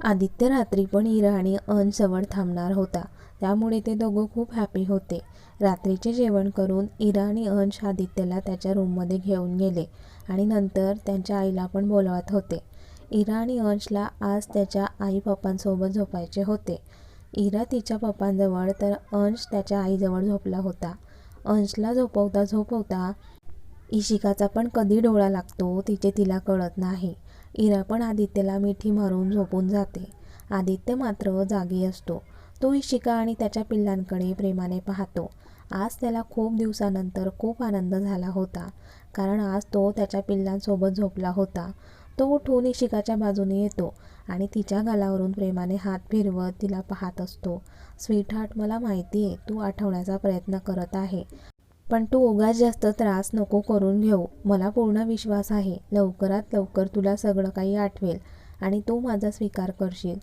आदित्य रात्री पण इरा आणि अंश जवळ थांबणार होता. त्यामुळे ते दोघं खूप हॅपी होते. रात्रीचे जेवण करून इरा आणि अंश आदित्यला त्याच्या रूममध्ये घेऊन गेले आणि नंतर त्यांच्या आईला पण बोलवत होते. इरा आणि अंशला आज त्याच्या आई पप्पांसोबत झोपायचे होते. इरा तिच्या पप्पांजवळ तर अंश त्याच्या आईजवळ झोपला होता. अंशला झोपवता झोपवता इशिकाचा पण कधी डोळा लागतो तिचे तिला कळत नाही. इरा पण आदित्यला मिठी मारून झोपून जाते. आदित्य मात्र जागी असतो. तो इशिका आणि त्याच्या पिल्लांकडे प्रेमाने पाहतो. आज त्याला खूप दिवसानंतर खूप आनंद झाला होता. कारण आज तो त्याच्या पिल्लांसोबत झोपला होता. तो उठून इशिकाच्या बाजूने येतो आणि तिच्या गालावरून प्रेमाने हात फिरवत तिला पाहत असतो. स्वीटहार्ट मला माहिती आहे तू आठवण्याचा प्रयत्न करत आहे. पण तू उगाच जास्त त्रास नको करून घेऊ. मला पूर्ण विश्वास आहे. लवकरात लवकर तुला सगळं काही आठवेल आणि तू माझा स्वीकार करशील.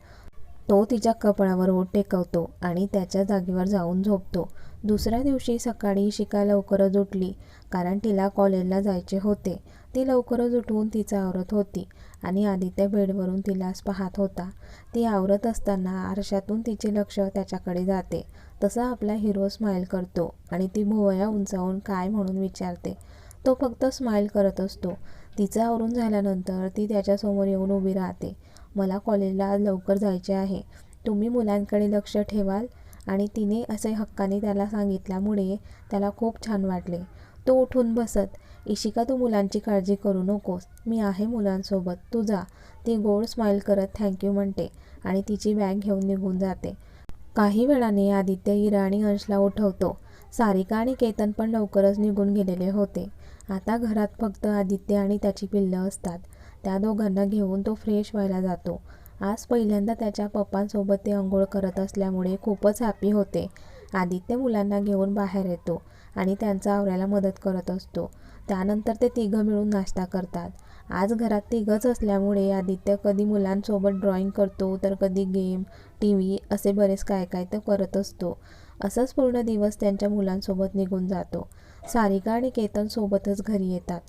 तो तिच्या कपाळावर ओठ टेकवतो आणि त्याच्या जागेवर जाऊन झोपतो. दुसऱ्या दिवशी सकाळी शिका लवकरच उठली कारण तिला कॉलेजला जायचे होते. ती लवकरच उठवून तिचा आवरत होती आणि आदित्य बेडवरून तिलाच पाहत होता. ती आवरत असताना आरशातून तिचे लक्ष त्याच्याकडे जाते. तसा आपला हिरो स्माईल करतो आणि ती भुवया उंचावून काय म्हणून विचारते तो फक्त स्माईल करत असतो. तिचं आवरून झाल्यानंतर ती त्याच्यासमोर येऊन उभी राहते. मला कॉलेजला लवकर जायचे आहे. तुम्ही मुलांकडे लक्ष ठेवाल? आणि तिने असे हक्काने त्याला सांगितल्यामुळे त्याला खूप छान वाटले. तो उठून बसत इशिका तू मुलांची काळजी करू नकोस. मी आहे मुलांसोबत. तू जा. ती गोड स्माईल करत थँक्यू म्हणते आणि तिची बॅग घेऊन निघून जाते. काही वेळाने आदित्य इराणी अंशला उठवतो. सारिका आणि केतन पण लवकरच निघून गेलेले होते. आता घरात फक्त आदित्य आणि त्याची पिल्लं असतात. त्या दोघांना घेऊन तो फ्रेश व्हायला जातो. आज पहिल्यांदा त्याच्या पप्पांसोबत ते अंघोळ करत असल्यामुळे खूपच हॅपी होते. आदित्य मुलांना घेऊन बाहेर येतो आणि त्यांचा आवरायला मदत करत असतो. त्यानंतर ते तिघं मिळून नाश्ता करतात. आज घरात तिघंच असल्यामुळे आदित्य कधी मुलांसोबत ड्रॉइंग करतो तर कधी गेम टी व्ही असे बरेच काय काय तर करत असतो. असंच पूर्ण दिवस त्यांच्या मुलांसोबत निघून जातो. सारिका आणि केतन सोबतच घरी येतात.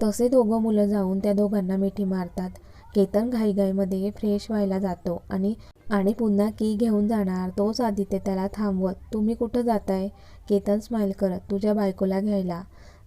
तसे दोघं मुलं जाऊन त्या दोघांना मिठी मारतात. केतन घाईघाईमध्ये फ्रेश व्हायला जातो आणि आणि पुन्हा की घेऊन जाणार तोच आदित्य त्याला थांबवत तुम्ही कुठं जाताय? केतन स्माईल करत तुझ्या बायकोला घ्यायला.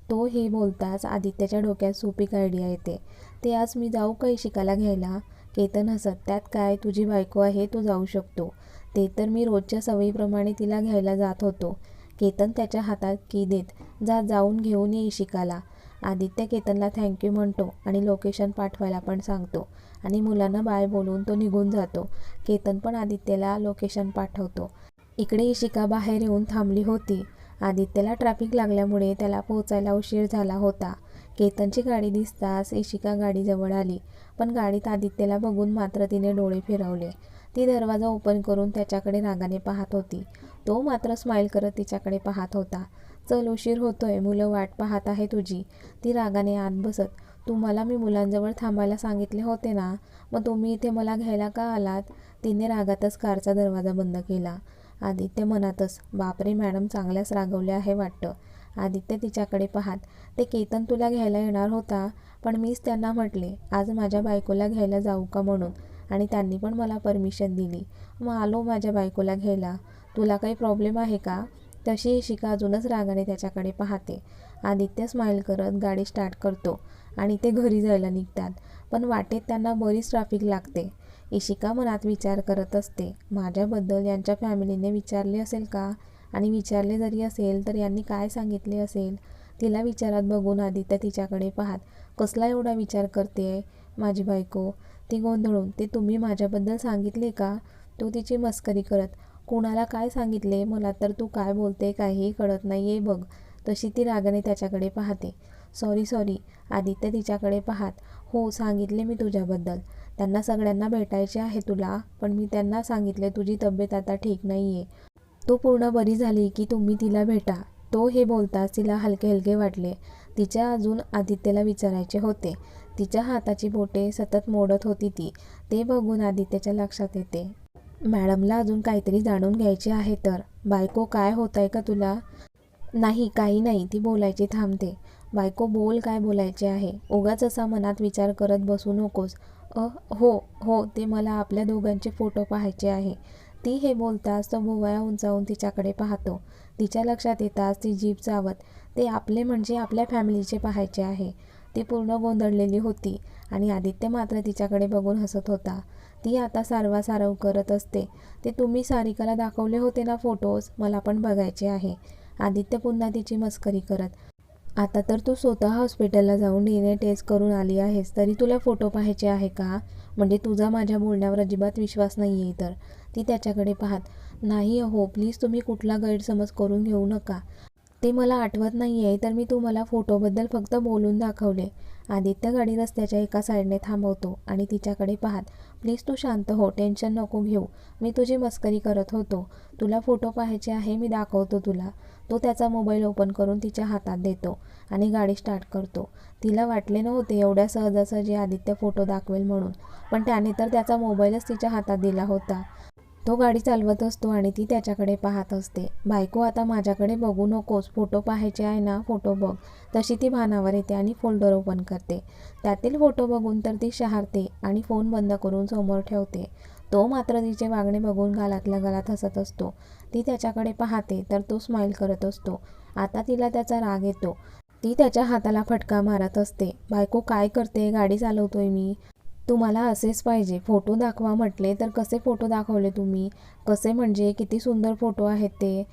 तो हे बोलताच आदित्याच्या डोक्यात सुपीक आयडिया येते. ते आज मी जाऊ का शिकायला घ्यायला? केतन हसत त्यात काय? तुझी बायको आहे तो जाऊ शकतो. ते तर मी रोजच्या सवयीप्रमाणे तिला घ्यायला जात होतो. केतन त्याच्या हातात की देत जा जाऊन घेऊन ये इशिकाला. आदित्य केतनला थँक्यू म्हणतो आणि लोकेशन पाठवायला पण सांगतो. आणि मुलांना बाय बोलून तो निघून जातो. केतन पण आदित्यला लोकेशन पाठवतो. इकडे इशिका बाहेर येऊन थांबली होती. आदित्यला ट्रॅफिक लागल्यामुळे त्याला पोहोचायला उशीर झाला होता. केतनची गाडी दिसताच इशिका गाडीजवळ आली पण गाडीत आदित्यला बघून मात्र तिने डोळे फिरवले. ती दरवाजा ओपन करून त्याच्याकडे रागाने पाहत होती. तो मात्र स्माईल करत तिच्याकडे पाहत होता. चल उशीर होतोय मुलं वाट पाहत आहे तुझी ती रागाने आत बसत. तुम्हाला मी मुलांजवळ थांबायला सांगितले होते ना? मग तुम्ही इथे मला घ्यायला का आलात तिने रागातच कारचा दरवाजा बंद केला. आदित्य मनातच बापरे मॅडम चांगल्याच रागवले आहे वाटतं. आदित्य तिच्याकडे पाहात ते केतन तुला घ्यायला येणार होता पण मीच त्यांना म्हटले आज माझ्या बायकोला घ्यायला जाऊ का म्हणून? आणि त्यांनी पण मला परमिशन दिली मग आलो माझ्या बायकोला घ्यायला. तुला काही प्रॉब्लेम आहे का? तशी शिका अजूनच रागाने त्याच्याकडे पाहते. आदित्य स्माईल करत गाडी स्टार्ट करतो आणि ते घरी जायला निघतात पण वाटेत त्यांना बरीच ट्रॅफिक लागते. इशिका मनात विचार करत असते माझ्याबद्दल यांच्या फॅमिलीने विचारले असेल का? आणि विचारले जरी असेल तर यांनी काय सांगितले असेल? तिला विचारात बघून आदित्य तिच्याकडे पाहत कसला एवढा विचार करते माझी बायको? ती गोंधळून ते तुम्ही माझ्याबद्दल सांगितले का? तो तिची मस्करी करत कोणाला काय सांगितले? मला तर तू काय बोलते काहीही कळत नाही आहे बघ. तशी ती रागाने त्याच्याकडे पाहते. सॉरी सॉरी आदित्य तिच्याकडे पाहात हो सांगितले मी तुझ्याबद्दल. त्यांना सगळ्यांना भेटायचे आहे तुला पण मी त्यांना सांगितले तुझी तब्येत आता ठीक नाही आहे तो पूर्ण बरी झाली की तुम्ही तिला भेटा. तो हे बोलताच तिला हलके हलके वाटले. तिच्या अजून आदित्यला विचारायचे होते. तिच्या हाताची बोटे सतत मोडत होती ती. ते बघून आदित्यच्या लक्षात येते. मॅडमला अजून काहीतरी जाणून घ्यायचे आहे तर. बायको काय होत आहे का तुला? नाही काही नाही ती बोलायची थांबते. बायको बोल काय बोलायचे आहे? उगाच असा मनात विचार करत बसू नकोस. हो हो ते मला आपल्या दोघांचे फोटो पाहायचे आहे. ती हे बोलताच तो भुवया उंचावून तिच्याकडे पाहतो. तिच्या लक्षात येताच ती जीभ चावत ते आपले म्हणजे आपल्या फॅमिलीचे पाहायचे आहे. ती पूर्ण गोंधळलेली होती आणि आदित्य मात्र तिच्याकडे बघून हसत होता. ती आता सारवासारव करत असते. ते तुम्ही सारिकाला दाखवले होते ना फोटोज मला पण बघायचे आहे. आदित्य पुन्हा तिची मस्करी करत आता तर तू स्वतः हॉस्पिटलला जाऊन डी एन ए टेस्ट करून आली आहेस तरी तुला फोटो पाहायचे आहे का? म्हणजे तुझा माझ्या बोलण्यावर अजिबात विश्वास नाही आहे तर ती त्याच्याकडे पाहत नाही अहो प्लीज तुम्ही कुठला गैरसमज करून घेऊ नका. ते मला आठवत नाही आहे तर मी तुम्हाला फोटोबद्दल फक्त बोलून दाखवले. आदित्य गाडी रस्त्याच्या एका साईडने थांबवतो आणि तिच्याकडे पाहत प्लीज तू शांत हो टेन्शन नको घेऊ. मी तुझी मस्करी करत होतो. तुला फोटो पाहायचे आहे मी दाखवतो तुला. तो त्याचा मोबाईल ओपन करून तिच्या हातात देतो आणि गाडी स्टार्ट करतो. तिला वाटले नव्हते एवढ्या सहजासहजी आदित्य फोटो दाखवेल म्हणून पण त्याने तर त्याचा मोबाईलच तिच्या हातात दिला होता. तो गाडी चालवत असतो आणि ती त्याच्याकडे पाहत असते. बायको आता माझ्याकडे बघू नकोस फोटो पाहायचे आहे ना फोटो बघ. तशी ती भानावर येते आणि फोल्डर ओपन करते. त्यातील फोटो बघून तर ती शहारते आणि फोन बंद करून समोर ठेवते. तो मात्र तिचे वागणे बघून गालातल्या गालात हसत असतो. ती त्याच्याकडे पाहते तर तो स्माईल करत असतो. आता तिला त्याचा राग येतो. ती त्याच्या हाताला फटका मारत असते. बायको काय करते? गाडी चालवतोय मी. तुम्हाला असेच पाहिजे. फोटो दाखवा म्हटले तर कसे फोटो दाखवले तुम्ही? कसे म्हणजे? किती सुंदर फोटो आहेत ते.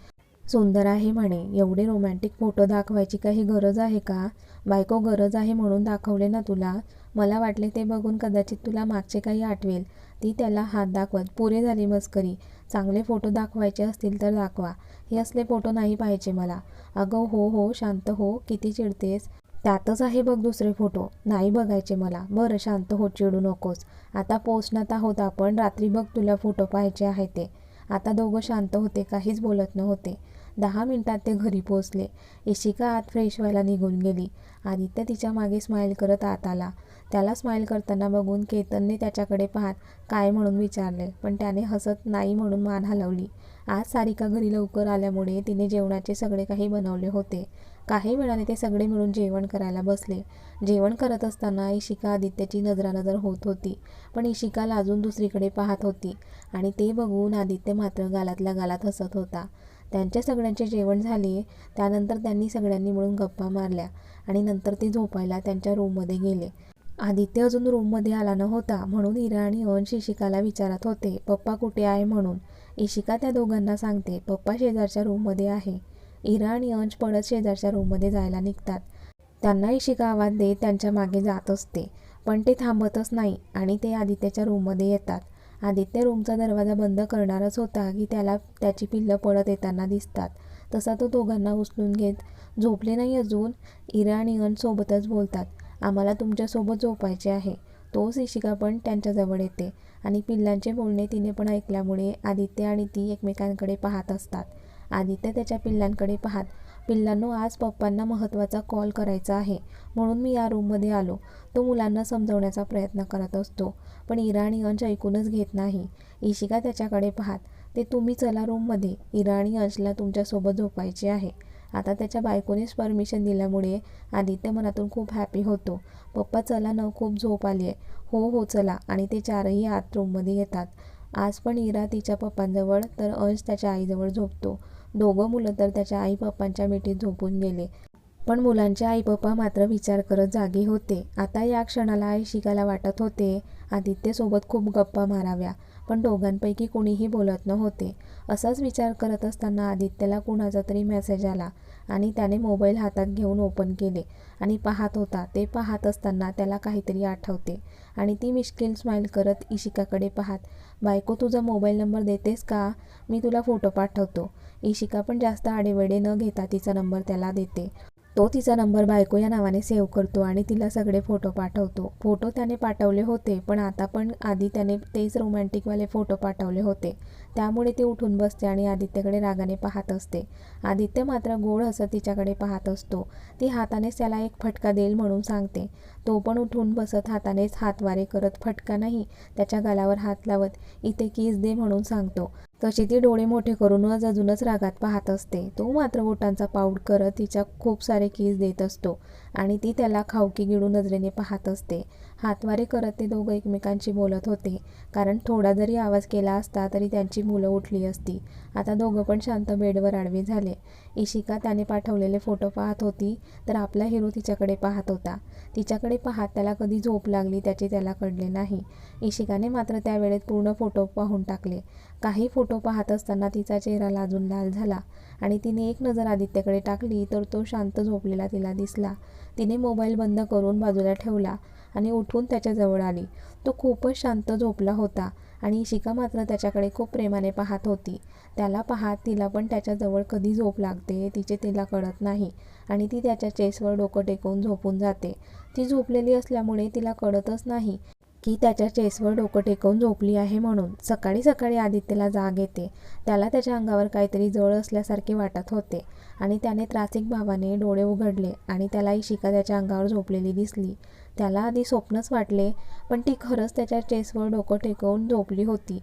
सुंदर आहे म्हणे. एवढे रोमॅन्टिक फोटो दाखवायची काही गरज आहे का? बायको गरज आहे म्हणून दाखवले ना तुला. मला वाटले ते बघून कदाचित तुला मागचे काही आठवेल. ती त्याला हात दाखवत पुरे झाली मस्करी. चांगले फोटो दाखवायचे असतील तर दाखवा. हे असले फोटो नाही पाहिजे मला. अगं हो हो शांत हो किती चिडतेस. त्यातच आहे बघ दुसरे फोटो. नाही बघायचे मला. बरं शांत हो चिडू नकोस. आता पोचण्यात आहोत आपण. रात्री बघ तुला फोटो पाहायचे आहे ते. आता दोघं शांत होते काहीच बोलत नव्हते. दहा मिनिटात ते घरी पोचले इशिका आत फ्रेश व्हायला निघून गेली. आदित्य तिच्यामागे स्माईल करत आत आला. त्याला स्माईल करताना बघून केतनने त्याच्याकडे पाहत काय म्हणून विचारले पण त्याने हसत नाही म्हणून मान हलवली. आज सारिका घरी लवकर आल्यामुळे तिने जेवणाचे सगळे काही बनवले होते. काही वेळाने ते सगळे मिळून जेवण करायला बसले. जेवण करत असताना इशिका आदित्यची नजरानजर होत होती पण इशिका लाजून दुसरीकडे पाहत होती आणि ते बघून आदित्य मात्र गालातल्या गालात हसत होता. त्यांच्या सगळ्यांचे जेवण झाले त्यानंतर त्यांनी सगळ्यांनी मिळून गप्पा मारल्या आणि नंतर ते झोपायला त्यांच्या रूममध्ये गेले. आदित्य अजून रूममध्ये आला नव्हता म्हणून इरा आणि अंश इशिकाला विचारत होते पप्पा कुठे आहे म्हणून? इशिका त्या दोघांना सांगते पप्पा शेजारच्या रूममध्ये आहे. इरा आणि अंश पळत शेजारच्या रूममध्ये जायला निघतात. त्यांना इशिका आवाज देत त्यांच्या मागे जात असते पण ते थांबतच नाही आणि ते आदित्यच्या रूममध्ये येतात. आदित्य रूमचा दरवाजा बंद करणारच होता की त्याला त्याची पिल्लं पळत येताना दिसतात. तसा तो दोघांना उचलून घेत झोपले नाही अजून? इरा आणि अंश सोबतच बोलतात आम्हाला तुमच्यासोबत झोपायचे आहे. तोच इशिका पण त्यांच्याजवळ येते आणि पिल्लांचे बोलणे तिने पण ऐकल्यामुळे आदित्य आणि ती एकमेकांकडे पाहत असतात. आदित्य त्याच्या पिल्लांकडे पाहत पिल्लांनो आज पप्पांना महत्त्वाचा कॉल करायचा आहे. म्हणून मी या रूममध्ये आलो. तो मुलांना समजवण्याचा प्रयत्न करत असतो पण इरा आणि अंश ऐकूनच घेत नाही. इशिका त्याच्याकडे पाहत ते तुम्ही चला रूममध्ये. इरा आणि अंशला तुमच्यासोबत झोपायचे आहे. आता त्याच्या बायकोनेच परमिशन दिल्यामुळे आदित्य मनातून खूप हॅपी होतो. पप्पा चला न खूप झोप आली आहे. हो हो चला. आणि ते चारही आत रूममध्ये येतात. आज पण इरा तिच्या पप्पांजवळ तर अंश त्याच्या आईजवळ झोपतो. दोघं मुलं तर त्याच्या आई पप्पांच्या मिठीत झोपून गेले. पण मुलांचे आई पप्पा मात्र विचार करत जागे होते. आता या क्षणाला आई शिकायला वाटत होते. आदित्यसोबत खूप गप्पा माराव्या पण दोघांपैकी कोणीही बोलत नव्हते. असाच विचार करत असताना आदित्यला कुणाचा तरी मेसेज आला आणि त्याने मोबाईल हातात घेऊन ओपन केले आणि पाहत होता. ते पाहत असताना त्याला काहीतरी आठवते आणि ती मिश्किल स्माईल करत इशिकाकडे पाहत बायको तुझा मोबाईल नंबर देतेस का? मी तुला फोटो पाठवतो. इशिका पण जास्त आडेवेडे न घेता तिचा नंबर त्याला देते. तो तिचा नंबर बायको या नावाने सेव्ह करतो आणि तिला सगळे फोटो पाठवतो. फोटो त्याने पाठवले होते पण आता पण आधी त्याने तेच रोमॅन्टिकवाले फोटो पाठवले होते. त्यामुळे ती उठून बसते आणि आदित्यकडे रागाने पाहत असते. आदित्य मात्र गोड हसत तिच्याकडे पाहत असतो. ती हातानेच त्याला एक फटका देईल म्हणून सांगते. तो पण उठून बसत हातानेच हातवारे करत फटका नाही त्याच्या गालावर हात लावत इथे किस दे म्हणून सांगतो. तशी ती डोळे मोठे करूनच अजूनच रागात पाहत असते. तो मात्र बोटांचा पाऊड करत तिच्या खूप सारे केस देत असतो आणि ती त्याला खावकी गिळू नजरेने पाहत असते. हातवारे करत ते दोघं एकमेकांशी बोलत होते. कारण थोडा जरी आवाज केला असता तरी त्यांची मुलं उठली असती. आता दोघं पण शांत बेडवर आडवे झाले. इशिका त्याने पाठवलेले फोटो पाहत होती तर आपला हिरो तिच्याकडे पाहत होता. तिच्याकडे पाहत त्याला कधी झोप लागली त्याचे त्याला कळले नाही. इशिकाने मात्र त्यावेळेत पूर्ण फोटो पाहून टाकले. काही फोटो पाहत असताना तिचा चेहरा लाजून लाल झाला आणि तिने एक नजर आदित्यकडे टाकली तर तो शांत झोपलेला तिला दिसला. तिने मोबाईल बंद करून बाजूला ठेवला आणि उठून त्याच्याजवळ आली. तो खूपच शांत झोपला होता आणि इशिका मात्र त्याच्याकडे खूप प्रेमाने पाहत होती. त्याला पाहत तिला पण त्याच्याजवळ कधी झोप लागते तिचे तिला कळत नाही आणि ती त्याच्या चेसवर डोकं टेकवून झोपून जाते. ती झोपलेली असल्यामुळे तिला कळतच नाही. की त्याच्या चेसवर डोकं टेकवून झोपली आहे म्हणून. सकाळी सकाळी आदित्यला जाग येते. त्याला त्याच्या अंगावर काहीतरी जळ असल्यासारखे वाटत होते आणि त्याने त्रासिक भावाने डोळे उघडले आणि त्याला इशिका त्याच्या अंगावर झोपलेली दिसली. त्याला आधी स्वप्नच वाटले पण ती खरंच त्याच्या चेसवर डोकं टेकवून झोपली होती.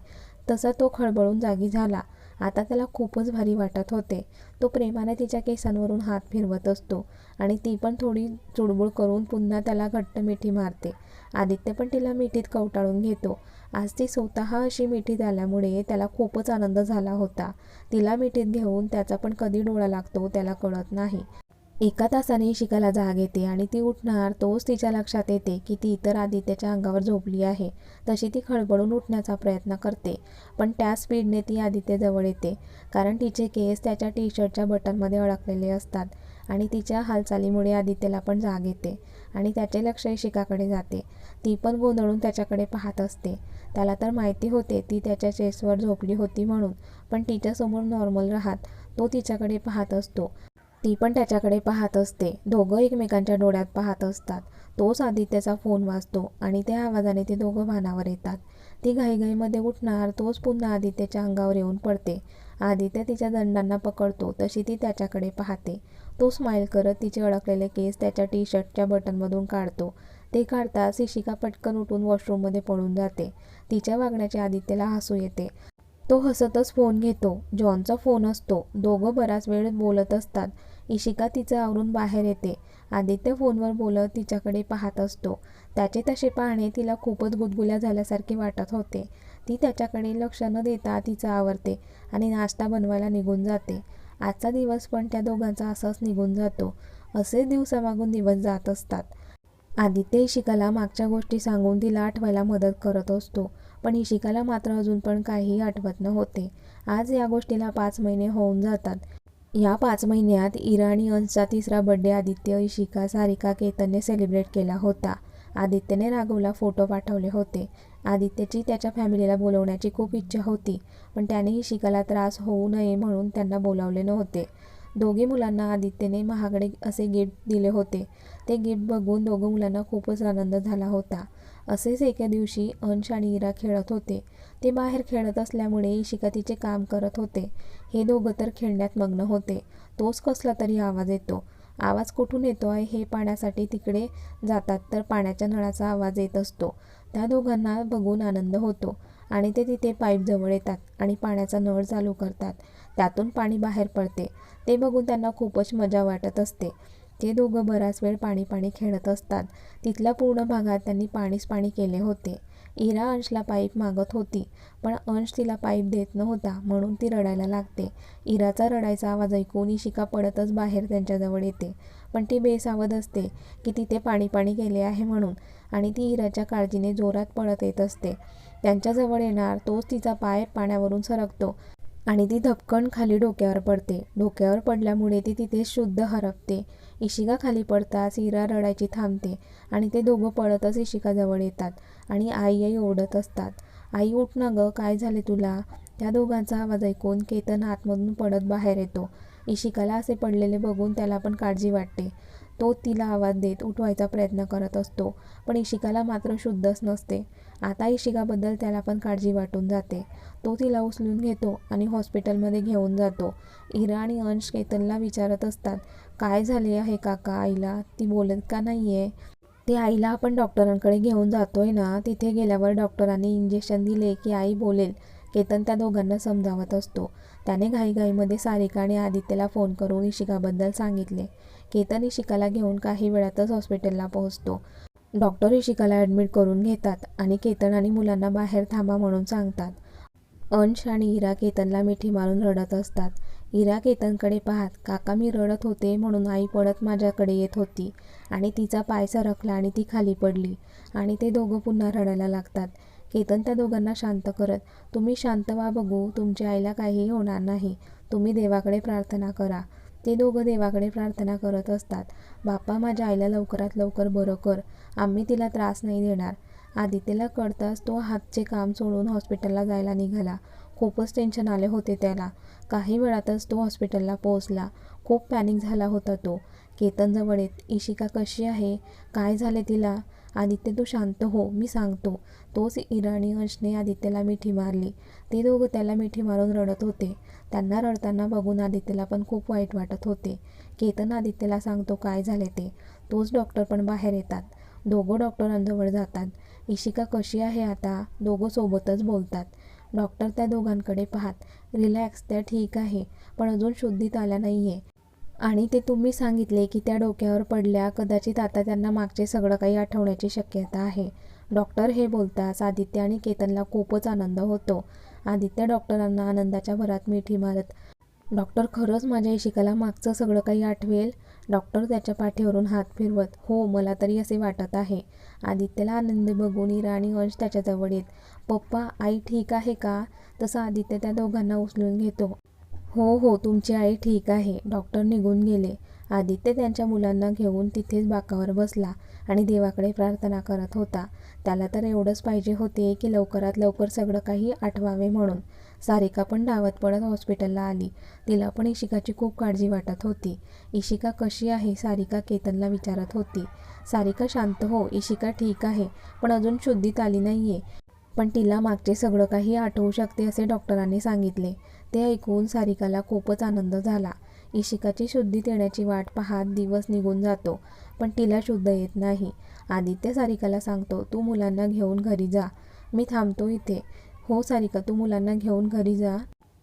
तसा तो खळबळून जागी झाला. आता त्याला खूपच भारी वाटत होते. तो प्रेमाने तिच्या केसांवरून हात फिरवत असतो आणि ती पण थोडी चुडबुड करून पुन्हा त्याला घट्ट मिठी मारते. आदित्य पण तिला मिठीत कवटाळून घेतो. आज ती स्वतः अशी मिठीत आल्यामुळे त्याला खूपच आनंद झाला होता. तिला मिठीत घेऊन त्याचा पण कधी डोळा लागतो त्याला कळत नाही. एका तासाने शिकाला जाग येते आणि ती उठणार तोच तिच्या लक्षात येते की ती इतर आदित्यच्या अंगावर झोपली आहे. तशी ती खळबळून उठण्याचा प्रयत्न करते पण त्या स्पीडने ती आदित्यजवळ येते कारण तिचे केस त्याच्या टी शर्टच्या बटनमध्ये अडकलेले असतात आणि तिच्या हालचालीमुळे आदित्यला पण जाग येते आणि त्याचे लक्ष शिकाकडे जाते. ती पण गोंधळून त्याच्याकडे पाहत असते. त्याला तर माहिती होते ती त्याच्या चेसवर झोपली होती म्हणून पण तिच्यासमोर नॉर्मल राहत तो तिच्याकडे पाहत असतो. ती पण त्याच्याकडे पाहत असते. दोघं एकमेकांच्या डोळ्यात पाहत असतात. तोच आदित्यचा फोन वाजतो आणि त्या आवाजाने ते दोघं भानावर येतात. ती घाईघाईमध्ये उठणार तोच पुन्हा आदित्यच्या अंगावर येऊन पडते. आदित्य तिच्या दंडांना पकडतो तशी ती त्याच्याकडे पाहते. तो स्माईल करत तिचे अडकलेले केस त्याच्या टी शर्टच्या बटनमधून काढतो. ते काढताच इशिका पटकन उठून वॉशरूममध्ये पळून जाते. तिच्या वागण्याचे आदित्यला हसू येते. तो हसतच फोन घेतो. जॉनचा फोन असतो. दोघं बराच वेळ बोलत असतात. इशिका तिचं आवरून बाहेर येते. आदित्य फोनवर बोलत तिच्याकडे पाहत असतो. त्याचे तसे पाहणे तिला खूपच गुदगुल्या झाल्यासारखे वाटत होते. ती त्याच्याकडे लक्ष न देता तिचं आवरते आणि नाश्ता बनवायला निघून जाते. आजचा दिवस पण त्या दोघांचा असाच निघून जातो. असे दिवसामागून दिवस जात असतात. आदित्य इशिकाला मागच्या गोष्टी सांगून तिला आठवायला मदत करत असतो. पण इशिकाला मात्र अजून पण काहीही आठवत नव्हते. आज या गोष्टीला पाच महिने होऊन जातात. या पाच महिन्यात इराणी अंशचा तिसरा बड्डे आदित्य इशिका सारिका केतनने सेलिब्रेट केला होता. आदित्यने राघवला फोटो पाठवले होते. आदित्यची त्याच्या फॅमिलीला बोलवण्याची खूप इच्छा होती पण त्याने इशिकाला त्रास होऊ नये म्हणून त्यांना बोलावले नव्हते. दोघे मुलांना आदित्यने महागडे असे गिफ्ट दिले होते. ते गिफ्ट बघून दोघं मुलांना खूपच आनंद झाला होता. असेच एके दिवशी अंश आणि इरा खेळत होते. ते बाहेर खेळत असल्यामुळे इशिका तिचे काम करत होते. हे दोघं तर खेळण्यात मग्न होते. तोच कसला तरी आवाज येतो. आवाज कुठून येतो आहे हे पाण्यासाठी तिकडे जातात तर पाण्याच्या नळाचा आवाज येत असतो. त्या दोघांना बघून आनंद होतो आणि ते तिथे पाईपजवळ येतात आणि पाण्याचा नळ चालू करतात. त्यातून पाणी बाहेर पडते. ते बघून त्यांना खूपच मजा वाटत असते. ते दोघं बराच वेळ पाणी पाणी खेळत असतात. तिथल्या पूर्ण भागात त्यांनी पाणीच पाणी केले होते. इरा अंशला पाईप मागत होती पण अंश तिला पाईप देत नव्हता म्हणून ती रडायला लागते. इराचा रडायचा आवाज ऐकून इशिका पडतच बाहेर त्यांच्याजवळ येते पण ती बेसावध असते की तिथे पाणी पाणी केले आहे म्हणून आणि ती इराच्या काळजीने जोरात पळत येत असते. त्यांच्याजवळ येणार तोच तिचा पाय पाण्यावरून सरकतो आणि ती धपकन खाली डोक्यावर पडते. डोक्यावर पडल्यामुळे ती तिथे शुद्ध हरपते. इशिका खाली पडताच इरा रडायची थांबते आणि ते दोघं पळतच इशिकाजवळ येतात आणि आई आई ओढत असतात. आई उठ ना गं काय झाले तुला? त्या दोघांचा आवाज ऐकून केतन आतमधून पडत बाहेर येतो. इशिकाला असे पडलेले बघून त्याला पण काळजी वाटते. तो तिला आवाज देत उठवायचा प्रयत्न करत असतो पण इशिकाला मात्र शुद्धच नसते. आता इशिकाबद्दल त्याला पण काळजी वाटून जाते. तो तिला उचलून घेतो आणि हॉस्पिटलमध्ये घेऊन जातो. इरा आणि अंश केतनला विचारत असतात काय झाले आहे काका आईला? ती बोलत का नाही आहे ते आईला आपण डॉक्टरांकडे घेऊन जातोय ना तिथे गेल्यावर डॉक्टरांनी इंजेक्शन दिले की आई बोलेल. केतन त्या दोघांना समजावत असतो. त्याने घाईघाईमध्ये सारिका आणि आदित्यला फोन करून इशिकाबद्दल सांगितले. केतन इशिकाला घेऊन काही वेळातच हॉस्पिटलला पोहोचतो. डॉक्टर इशिकाला ॲडमिट करून घेतात आणि केतन आणि मुलांना बाहेर थांबा म्हणून सांगतात. अंश आणि इरा केतनला मिठी मारून रडत असतात. इरा केतनकडे पाहत काका मी रडत होते म्हणून आई पडत माझ्याकडे येत होती आणि तिचा पाय सरकला आणि ती खाली पडली आणि ते दोघं पुन्हा रडायला लागतात. केतन त्या दोघांना शांत करत तुम्ही शांत व्हा बघू तुमच्या आईला काहीही होणार नाही. तुम्ही देवाकडे प्रार्थना करा. ते दोघं देवाकडे प्रार्थना करत असतात. बाप्पा माझ्या आईला लवकरात लवकर बरं कर. आम्ही तिला त्रास नाही देणार. आदित्यला कळताच तो हातचे काम सोडून हॉस्पिटलला जायला निघाला. खूपच टेन्शन आले होते त्याला. काही वेळातच तो हॉस्पिटलला पोहोचला. खूप पॅनिक झाला होता तो. केतनजवळ येत इशिका कशी आहे? काय झाले तिला? आदित्य तू शांत हो मी सांगतो. तोच इराणी अंशने आदित्यला मिठी मारली. ते दोघं त्याला मिठी मारून रडत होते. त्यांना रडताना बघून आदित्यला पण खूप वाईट वाटत होते. केतन आदित्यला सांगतो काय झाले ते. तोच डॉक्टर पण बाहेर येतात. दोघं डॉक्टरांजवळ जातात. इशिका कशी आहे आता? दोघं सोबतच बोलतात. डॉक्टर त्या दोघांकडे पाहत रिलॅक्स त्या ठीक आहे. पण अजून शुद्धीत आल्या नाही आहे आणि ते तुम्ही सांगितले की त्या डोक्यावर पडल्या कदाचित आता त्यांना मागचे सगळं काही आठवण्याची शक्यता आहे. डॉक्टर हे बोलताच आदित्य आणि केतनला खूपच आनंद होतो. आदित्य डॉक्टरांना आनंदाच्या भरात मिठी मारत डॉक्टर खरंच माझ्या इशिकाला मागचं सगळं काही आठवेल? डॉक्टर त्याच्या पाठीवरून हात फिरवत हो मला तरी असे वाटत आहे. आदित्यला आनंद बघून इरा आणि अंश त्याच्याजवळ येत पप्पा आई ठीक आहे का? तसं आदित्य त्या दोघांना उचलून घेतो. हो हो तुमची आई ठीक आहे. डॉक्टर निघून गेले. आदित्य त्यांच्या मुलांना घेऊन तिथेच बाकावर बसला आणि देवाकडे प्रार्थना करत होता. त्याला तर एवढंच पाहिजे होते की लवकरात लवकर सगळं काही आठवावे म्हणून. सारिका पण धावत पडत हॉस्पिटलला आली. तिला पण इशिकाची खूप काळजी वाटत होती. इशिका कशी आहे? सारिका केतनला विचारत होती. सारिका शांत हो इशिका ठीक आहे पण अजून शुद्धीत आली नाही आहे पण तिला मागचे सगळं काही आठवू शकते असे डॉक्टरांनी सांगितले. ते ऐकून सारिकाला खूपच आनंद झाला. इशिकाची शुद्धी येण्याची वाट पाहत दिवस निघून जातो पण तिला शुद्ध येत नाही. आदित्य सारिकाला सांगतो तू मुलांना घेऊन घरी जा. मी थांबतो इथे. हो सारिका तू मुलांना घेऊन घरी जा.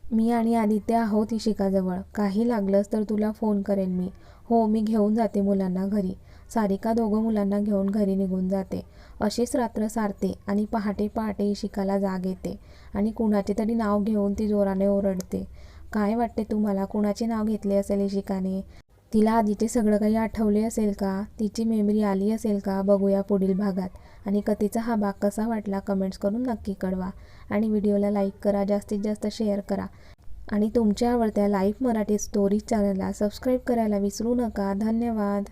मी आणि आदित्य आहोत इशिकाजवळ. काही लागलंच तर तुला फोन करेन मी. हो मी घेऊन जाते मुलांना घरी. सारिका दोघं मुलांना घेऊन घरी निघून जाते. अशीच रात्र सारते आणि पहाटे पहाटे इशिकाला जाग येते आणि कुणाचे तरी नाव घेऊन ती जोराने ओरडते. काय वाटते तुम्हाला कुणाचे नाव घेतले असेल इशिकाने? तिला आधीचे सगळं काही आठवले असेल का? तिची मेमरी आली असेल का? बघूया पुढील भागात. आणि कथेचा हा भाग कसा वाटला कमेंट्स करून नक्की कळवा. आणि व्हिडिओला लाईक करा जास्तीत जास्त शेअर करा. आणि तुमच्या आवडत्या लाईफ मराठी स्टोरी चॅनलला सबस्क्राईब करायला विसरू नका. धन्यवाद.